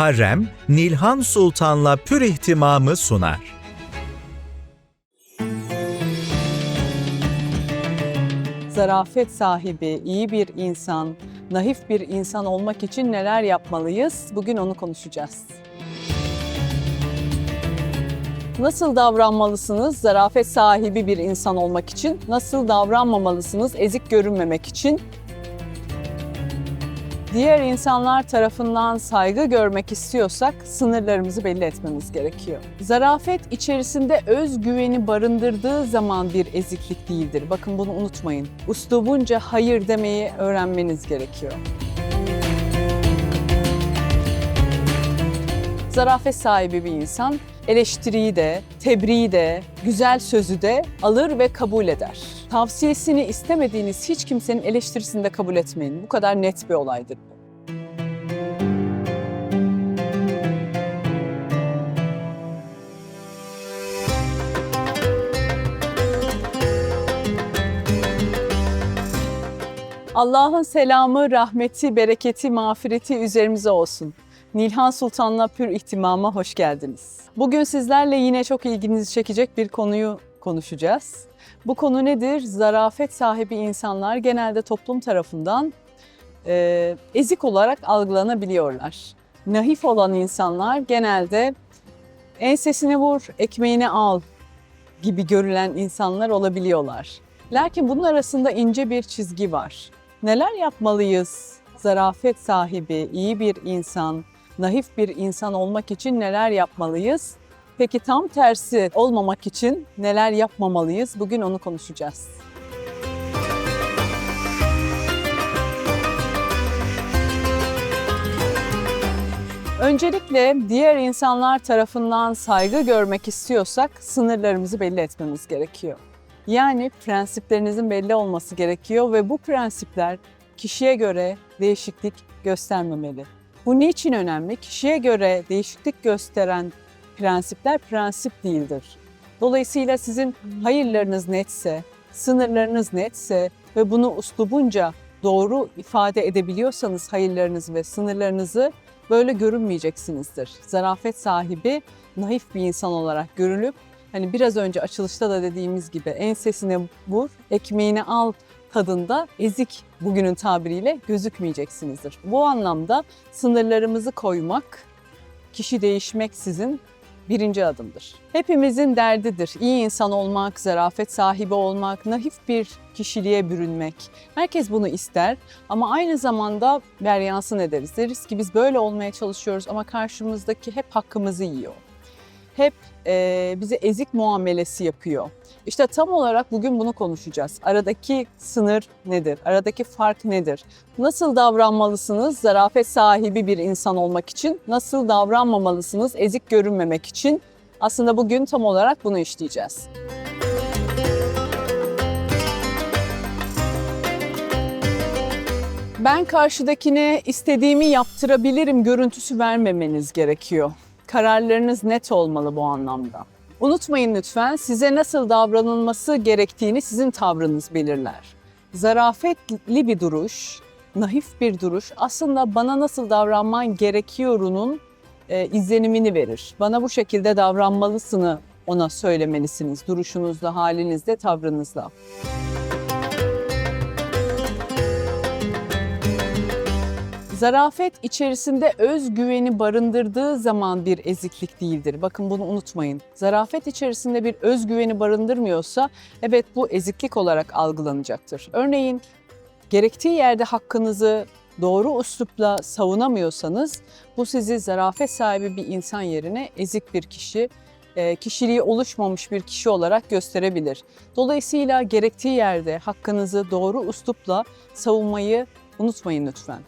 Harrem, Nilhan Sultan'la pür ihtimamı sunar. zarafet sahibi, iyi bir insan, naif bir insan olmak için neler yapmalıyız? Bugün onu konuşacağız. Nasıl davranmalısınız zarafet sahibi bir insan olmak için? Nasıl davranmamalısınız ezik görünmemek için? Diğer insanlar tarafından saygı görmek istiyorsak sınırlarımızı belli etmemiz gerekiyor. Zarafet içerisinde özgüveni barındırdığı zaman bir eziklik değildir. Bakın bunu unutmayın. Uslubunca hayır demeyi öğrenmeniz gerekiyor. Zarafet sahibi bir insan eleştiriyi de, tebriği de, güzel sözü de alır ve kabul eder. Tavsiyesini istemediğiniz hiç kimsenin eleştirisini de kabul etmeyin. Bu kadar net bir olaydır bu. Allah'ın selamı, rahmeti, bereketi, mağfireti üzerimize olsun. Nilhan Sultan'la pür ihtimama hoş geldiniz. Bugün sizlerle yine çok ilginizi çekecek bir konuyu konuşacağız. Bu konu nedir? Zarafet sahibi insanlar genelde toplum tarafından e, ezik olarak algılanabiliyorlar. Nahif olan insanlar genelde ensesine vur, ekmeğini al gibi görülen insanlar olabiliyorlar. Lakin bunun arasında ince bir çizgi var. Neler yapmalıyız? Zarafet sahibi, iyi bir insan, naif bir insan olmak için neler yapmalıyız? Peki tam tersi olmamak için neler yapmamalıyız? Bugün onu konuşacağız. Öncelikle diğer insanlar tarafından saygı görmek istiyorsak sınırlarımızı belli etmemiz gerekiyor. Yani prensiplerinizin belli olması gerekiyor ve bu prensipler kişiye göre değişiklik göstermemeli. Bu niçin önemli? Kişiye göre değişiklik gösteren prensipler prensip değildir. Dolayısıyla sizin hayırlarınız netse, sınırlarınız netse ve bunu uslubunca doğru ifade edebiliyorsanız hayırlarınızı ve sınırlarınızı böyle görünmeyeceksinizdir. Zarafet sahibi, naif bir insan olarak görülüp hani biraz önce açılışta da dediğimiz gibi ensesine vur, ekmeğini al tadında ezik bugünün tabiriyle gözükmeyeceksinizdir. Bu anlamda sınırlarımızı koymak, kişi değişmek sizin birinci adımdır. Hepimizin derdidir. İyi insan olmak, zarafet sahibi olmak, naif bir kişiliğe bürünmek. Herkes bunu ister ama aynı zamanda veryansın ederiz. Deriz ki biz böyle olmaya çalışıyoruz ama karşımızdaki hep hakkımızı yiyor. Hep e, bize ezik muamelesi yapıyor. İşte tam olarak bugün bunu konuşacağız. Aradaki sınır nedir? Aradaki fark nedir? Nasıl davranmalısınız zarafet sahibi bir insan olmak için? Nasıl davranmamalısınız ezik görünmemek için? Aslında bugün tam olarak bunu işleyeceğiz. Ben karşıdakine istediğimi yaptırabilirim görüntüsü vermemeniz gerekiyor. Kararlarınız net olmalı bu anlamda. Unutmayın lütfen size nasıl davranılması gerektiğini sizin tavrınız belirler. Zarafetli bir duruş, naif bir duruş aslında bana nasıl davranman gerekiyorunun e, izlenimini verir. Bana bu şekilde davranmalısını ona söylemelisiniz duruşunuzla, halinizle, tavrınızla. Zarafet içerisinde özgüveni barındırdığı zaman bir eziklik değildir. Bakın bunu unutmayın. Zarafet içerisinde bir özgüveni barındırmıyorsa evet bu eziklik olarak algılanacaktır. Örneğin gerektiği yerde hakkınızı doğru üslupla savunamıyorsanız bu sizi zarafet sahibi bir insan yerine ezik bir kişi, e, kişiliği oluşmamış bir kişi olarak gösterebilir. Dolayısıyla gerektiği yerde hakkınızı doğru üslupla savunmayı unutmayın lütfen.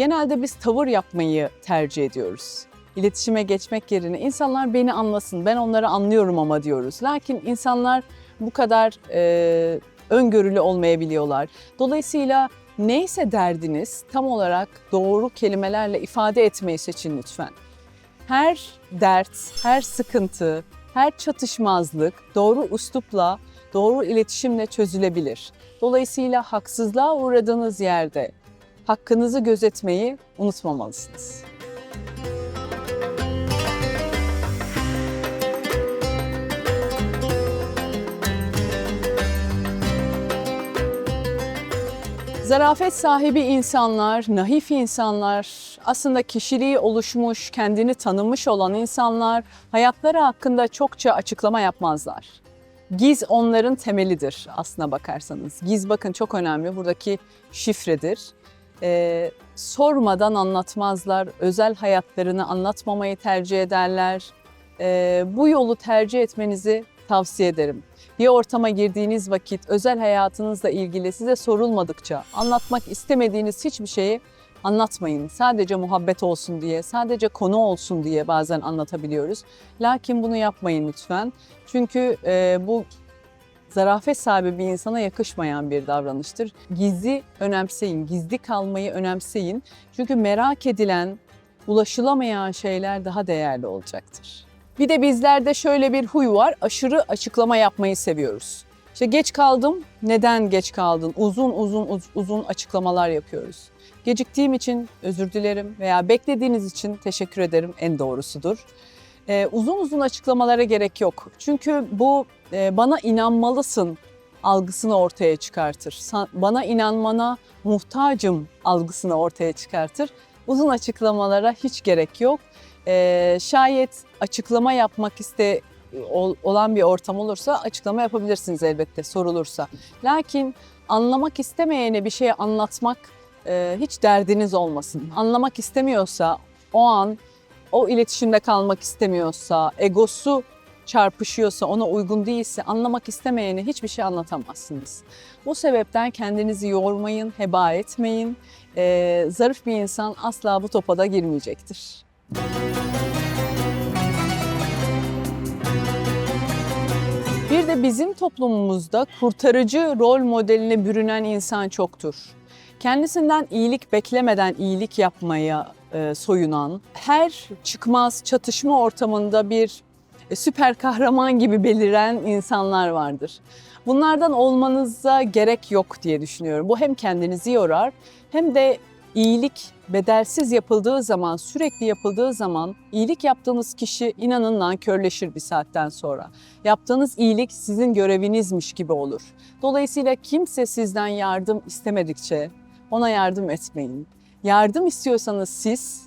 Genelde biz tavır yapmayı tercih ediyoruz. İletişime geçmek yerine insanlar beni anlasın, ben onları anlıyorum ama diyoruz. Lakin insanlar bu kadar e, öngörülü olmayabiliyorlar. Dolayısıyla neyse derdiniz tam olarak doğru kelimelerle ifade etmeyi seçin lütfen. Her dert, her sıkıntı, her çatışmazlık doğru üslupla, doğru iletişimle çözülebilir. Dolayısıyla haksızlığa uğradığınız yerde hakkınızı gözetmeyi unutmamalısınız. Zarafet sahibi insanlar, naif insanlar, aslında kişiliği oluşmuş, kendini tanımış olan insanlar hayatları hakkında çokça açıklama yapmazlar. Giz onların temelidir aslına bakarsanız. Giz bakın çok önemli buradaki şifredir. Ee, sormadan anlatmazlar, özel hayatlarını anlatmamayı tercih ederler. Ee, bu yolu tercih etmenizi tavsiye ederim. Bir ortama girdiğiniz vakit özel hayatınızla ilgili size sorulmadıkça anlatmak istemediğiniz hiçbir şeyi anlatmayın. Sadece muhabbet olsun diye, sadece konu olsun diye bazen anlatabiliyoruz. Lakin bunu yapmayın lütfen. Çünkü e, bu zarafet sahibi bir insana yakışmayan bir davranıştır. Gizli önemseyin, gizli kalmayı önemseyin. Çünkü merak edilen, ulaşılamayan şeyler daha değerli olacaktır. Bir de bizlerde şöyle bir huy var, aşırı açıklama yapmayı seviyoruz. İşte geç kaldım, neden geç kaldın? Uzun uzun uz- uzun açıklamalar yapıyoruz. Geciktiğim için özür dilerim veya beklediğiniz için teşekkür ederim en doğrusudur. Ee, uzun uzun açıklamalara gerek yok. Çünkü bu e, bana inanmalısın algısını ortaya çıkartır. Bana inanmana muhtacım algısını ortaya çıkartır. Uzun açıklamalara hiç gerek yok. Ee, şayet açıklama yapmak iste ol- olan bir ortam olursa açıklama yapabilirsiniz elbette sorulursa. Lakin anlamak istemeyene bir şey anlatmak e, hiç derdiniz olmasın. Anlamak istemiyorsa o an o iletişimde kalmak istemiyorsa, egosu çarpışıyorsa, ona uygun değilse anlamak istemeyene hiçbir şey anlatamazsınız. Bu sebepten kendinizi yormayın, heba etmeyin. Ee, zarif bir insan asla bu topa da girmeyecektir. Bir de bizim toplumumuzda kurtarıcı rol modeline bürünen insan çoktur. Kendisinden iyilik beklemeden iyilik yapmaya soyunan, her çıkmaz çatışma ortamında bir e, süper kahraman gibi beliren insanlar vardır. Bunlardan olmanıza gerek yok diye düşünüyorum. Bu hem kendinizi yorar hem de iyilik bedelsiz yapıldığı zaman, sürekli yapıldığı zaman iyilik yaptığınız kişi inanın nankörleşir bir saatten sonra. Yaptığınız iyilik sizin görevinizmiş gibi olur. Dolayısıyla kimse sizden yardım istemedikçe ona yardım etmeyin. Yardım istiyorsanız siz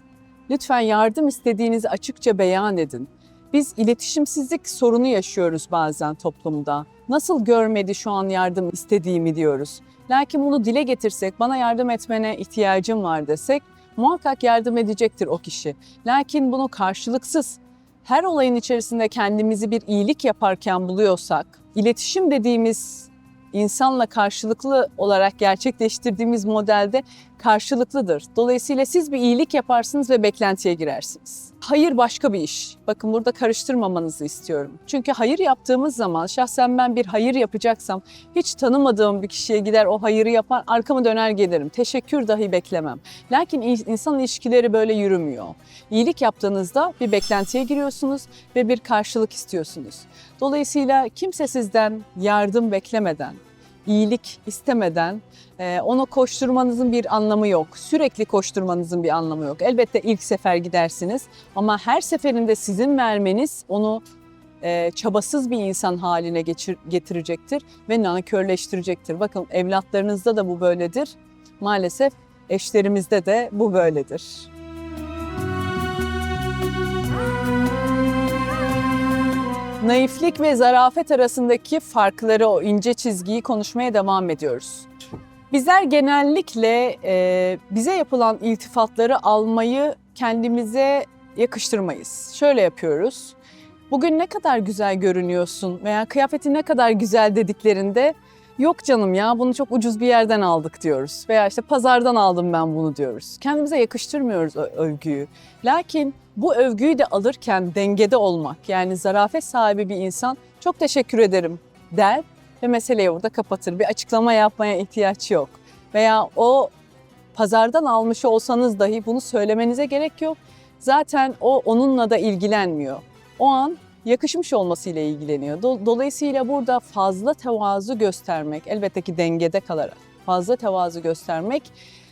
lütfen yardım istediğinizi açıkça beyan edin. Biz iletişimsizlik sorunu yaşıyoruz bazen toplumda. Nasıl görmedi şu an yardım istediğimi diyoruz. Lakin bunu dile getirsek, bana yardım etmene ihtiyacım var desek muhakkak yardım edecektir o kişi. Lakin bunu karşılıksız her olayın içerisinde kendimizi bir iyilik yaparken buluyorsak, iletişim dediğimiz insanla karşılıklı olarak gerçekleştirdiğimiz modelde karşılıklıdır. Dolayısıyla siz bir iyilik yaparsınız ve beklentiye girersiniz. Hayır başka bir iş. Bakın burada karıştırmamanızı istiyorum. Çünkü hayır yaptığımız zaman şahsen ben bir hayır yapacaksam hiç tanımadığım bir kişiye gider o hayırı yapar arkamı döner gelirim. Teşekkür dahi beklemem. Lakin in- insan ilişkileri böyle yürümüyor. İyilik yaptığınızda bir beklentiye giriyorsunuz ve bir karşılık istiyorsunuz. Dolayısıyla kimse sizden yardım beklemeden, iyilik istemeden e, ona koşturmanızın bir anlamı yok. Sürekli koşturmanızın bir anlamı yok. Elbette ilk sefer gidersiniz ama her seferinde sizin vermeniz onu e, çabasız bir insan haline getirecektir ve nankörleştirecektir. Bakın evlatlarınızda da bu böyledir. Maalesef eşlerimizde de bu böyledir. Naiflik ve zarafet arasındaki farkları, o ince çizgiyi konuşmaya devam ediyoruz. Bizler genellikle e, bize yapılan iltifatları almayı kendimize yakıştırmayız. Şöyle yapıyoruz. Bugün ne kadar güzel görünüyorsun veya kıyafetin ne kadar güzel dediklerinde yok canım ya bunu çok ucuz bir yerden aldık diyoruz. Veya işte pazardan aldım ben bunu diyoruz. Kendimize yakıştırmıyoruz övgüyü. Lakin bu övgüyü de alırken dengede olmak yani zarafet sahibi bir insan çok teşekkür ederim der ve meseleyi orada kapatır. Bir açıklama yapmaya ihtiyaç yok. Veya o pazardan almış olsanız dahi bunu söylemenize gerek yok. Zaten o onunla da ilgilenmiyor. O an yakışmış olmasıyla ilgileniyor. Do- Dolayısıyla burada fazla tevazu göstermek, elbette ki dengede kalarak fazla tevazu göstermek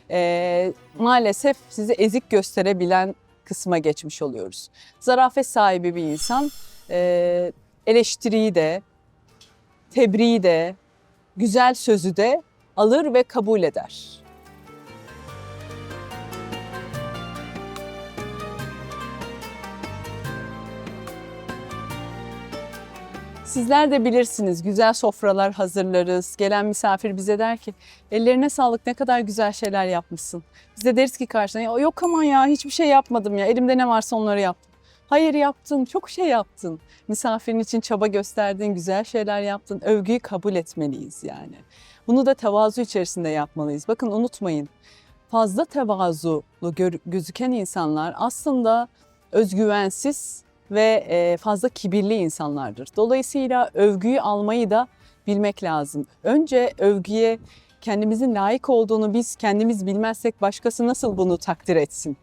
eee, maalesef sizi ezik gösterebilen kısma geçmiş oluyoruz. Zarafet sahibi bir insan eee, eleştiriyi de, tebriği de, güzel sözü de alır ve kabul eder. Sizler de bilirsiniz güzel sofralar hazırlarız. Gelen misafir bize der ki ellerine sağlık ne kadar güzel şeyler yapmışsın. Biz de deriz ki karşına "Ya yok aman ya hiçbir şey yapmadım ya elimde ne varsa onları yaptım. Hayır yaptın çok şey yaptın. Misafirin için çaba gösterdin güzel şeyler yaptın. Övgüyü kabul etmeliyiz yani. Bunu da tevazu içerisinde yapmalıyız. Bakın unutmayın fazla tevazulu gözüken insanlar aslında özgüvensiz ve e, fazla kibirli insanlardır. Dolayısıyla övgüyü almayı da bilmek lazım. Önce övgüye kendimizin layık olduğunu biz kendimiz bilmezsek başkası nasıl bunu takdir etsin?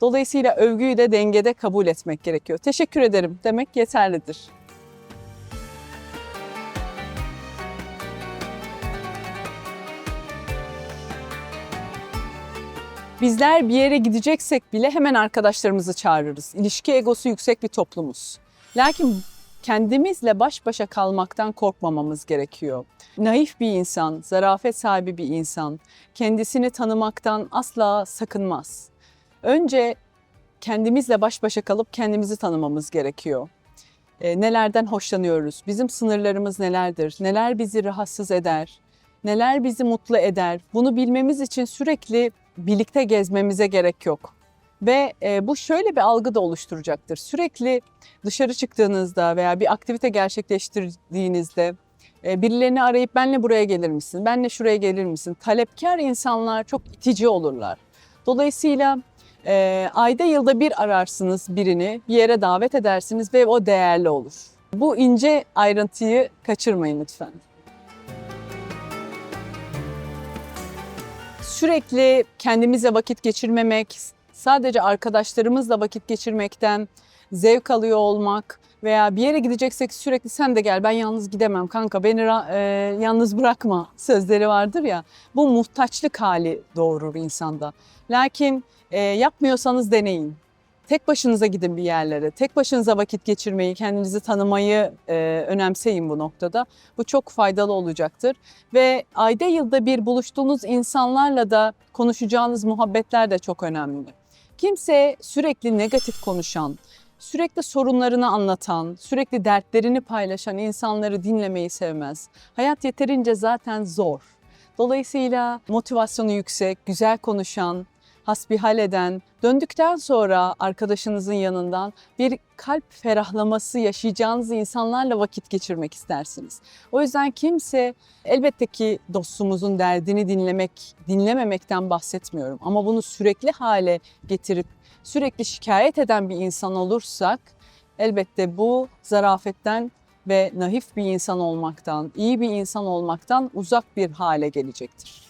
Dolayısıyla övgüyü de dengede kabul etmek gerekiyor. Teşekkür ederim demek yeterlidir. Bizler bir yere gideceksek bile hemen arkadaşlarımızı çağırırız. İlişki egosu yüksek bir toplumuz. Lakin kendimizle baş başa kalmaktan korkmamamız gerekiyor. Naif bir insan, zarafet sahibi bir insan kendisini tanımaktan asla sakınmaz. Önce kendimizle baş başa kalıp kendimizi tanımamız gerekiyor. E, nelerden hoşlanıyoruz? Bizim sınırlarımız nelerdir? Neler bizi rahatsız eder? Neler bizi mutlu eder? Bunu bilmemiz için sürekli birlikte gezmemize gerek yok. Ve e, bu şöyle bir algı da oluşturacaktır. Sürekli dışarı çıktığınızda veya bir aktivite gerçekleştirdiğinizde e, birilerini arayıp benle buraya gelir misin, benle şuraya gelir misin? Talepkar insanlar çok itici olurlar. Dolayısıyla e, ayda yılda bir ararsınız birini, bir yere davet edersiniz ve o değerli olur. Bu ince ayrıntıyı kaçırmayın lütfen. Sürekli kendimize vakit geçirmemek, sadece arkadaşlarımızla vakit geçirmekten zevk alıyor olmak veya bir yere gideceksek sürekli sen de gel ben yalnız gidemem kanka beni e, yalnız bırakma sözleri vardır ya bu muhtaçlık hali doğurur insanda. Lakin e, yapmıyorsanız deneyin. Tek başınıza gidin bir yerlere. Tek başınıza vakit geçirmeyi, kendinizi tanımayı e, önemseyin bu noktada. Bu çok faydalı olacaktır. Ve ayda yılda bir buluştuğunuz insanlarla da konuşacağınız muhabbetler de çok önemli. Kimse sürekli negatif konuşan, sürekli sorunlarını anlatan, sürekli dertlerini paylaşan insanları dinlemeyi sevmez. Hayat yeterince zaten zor. Dolayısıyla motivasyonu yüksek, güzel konuşan, hasbihal eden, döndükten sonra arkadaşınızın yanından bir kalp ferahlaması yaşayacağınız insanlarla vakit geçirmek istersiniz. O yüzden kimse elbette ki dostumuzun derdini dinlemek, dinlememekten bahsetmiyorum ama bunu sürekli hale getirip sürekli şikayet eden bir insan olursak elbette bu zarafetten ve naif bir insan olmaktan, iyi bir insan olmaktan uzak bir hale gelecektir.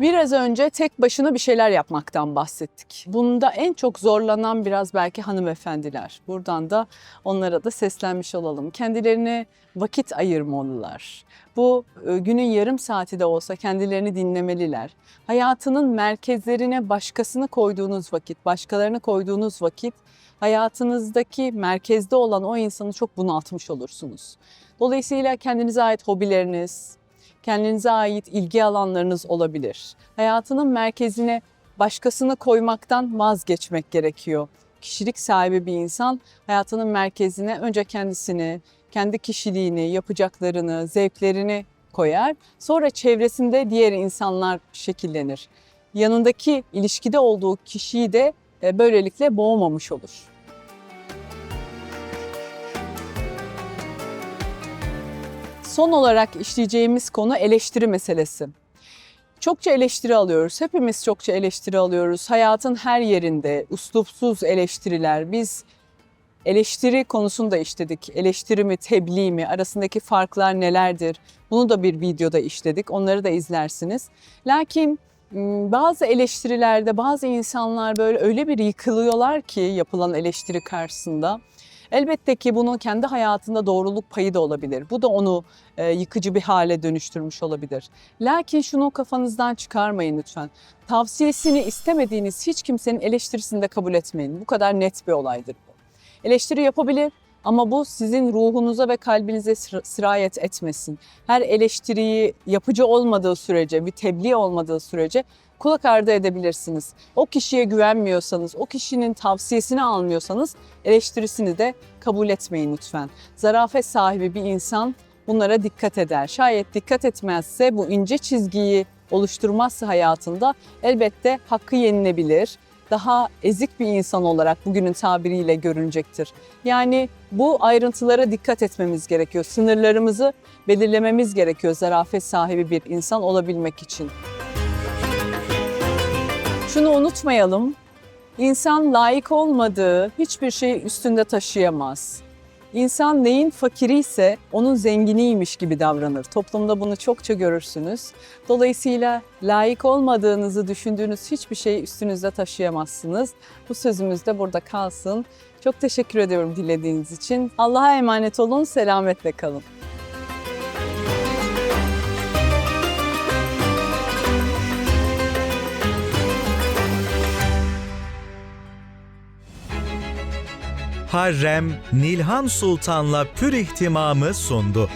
Biraz önce tek başına bir şeyler yapmaktan bahsettik. Bunda en çok zorlanan biraz belki hanımefendiler. Buradan da onlara da seslenmiş olalım. Kendilerine vakit ayırmalılar. Bu e, günün yarım saati de olsa kendilerini dinlemeliler. Hayatının merkezlerine başkasını koyduğunuz vakit, başkalarını koyduğunuz vakit hayatınızdaki merkezde olan o insanı çok bunaltmış olursunuz. Dolayısıyla kendinize ait hobileriniz, kendinize ait ilgi alanlarınız olabilir. Hayatının merkezine başkasını koymaktan vazgeçmek gerekiyor. Kişilik sahibi bir insan hayatının merkezine önce kendisini, kendi kişiliğini, yapacaklarını, zevklerini koyar. Sonra çevresinde diğer insanlar şekillenir. Yanındaki ilişkide olduğu kişiyi de e, böylelikle boğmamış olur. Son olarak işleyeceğimiz konu eleştiri meselesi. Çokça eleştiri alıyoruz. Hepimiz çokça eleştiri alıyoruz. Hayatın her yerinde uslupsuz eleştiriler. Biz eleştiri konusunda işledik. Eleştiri mi, tebliğ mi, arasındaki farklar nelerdir? Bunu da bir videoda işledik. Onları da izlersiniz. Lakin m, bazı eleştirilerde bazı insanlar böyle öyle bir yıkılıyorlar ki yapılan eleştiri karşısında. Elbette ki bunun kendi hayatında doğruluk payı da olabilir. Bu da onu e, yıkıcı bir hale dönüştürmüş olabilir. Lakin şunu kafanızdan çıkarmayın lütfen. Tavsiyesini istemediğiniz hiç kimsenin eleştirisini de kabul etmeyin. Bu kadar net bir olaydır bu. Eleştiri yapabilir Ama bu sizin ruhunuza ve kalbinize sirayet etmesin. Her eleştiriyi yapıcı olmadığı sürece, bir tebliğ olmadığı sürece kulak ardı edebilirsiniz. O kişiye güvenmiyorsanız, o kişinin tavsiyesini almıyorsanız eleştirisini de kabul etmeyin lütfen. Zarafet sahibi bir insan bunlara dikkat eder. Şayet dikkat etmezse bu ince çizgiyi oluşturmazsa hayatında elbette hakkı yenilebilir. Daha ezik bir insan olarak bugünün tabiriyle görünecektir. Yani bu ayrıntılara dikkat etmemiz gerekiyor. Sınırlarımızı belirlememiz gerekiyor zarafet sahibi bir insan olabilmek için. Şunu unutmayalım. İnsan layık olmadığı hiçbir şeyi üstünde taşıyamaz. İnsan neyin fakiri ise onun zenginiymiş gibi davranır. Toplumda bunu çokça görürsünüz. Dolayısıyla layık olmadığınızı düşündüğünüz hiçbir şeyi üstünüzde taşıyamazsınız. Bu sözümüz de burada kalsın. Çok teşekkür ediyorum dinlediğiniz için. Allah'a emanet olun, selametle kalın. Harrem Nilhan Sultan'la pür ihtimamı sundu.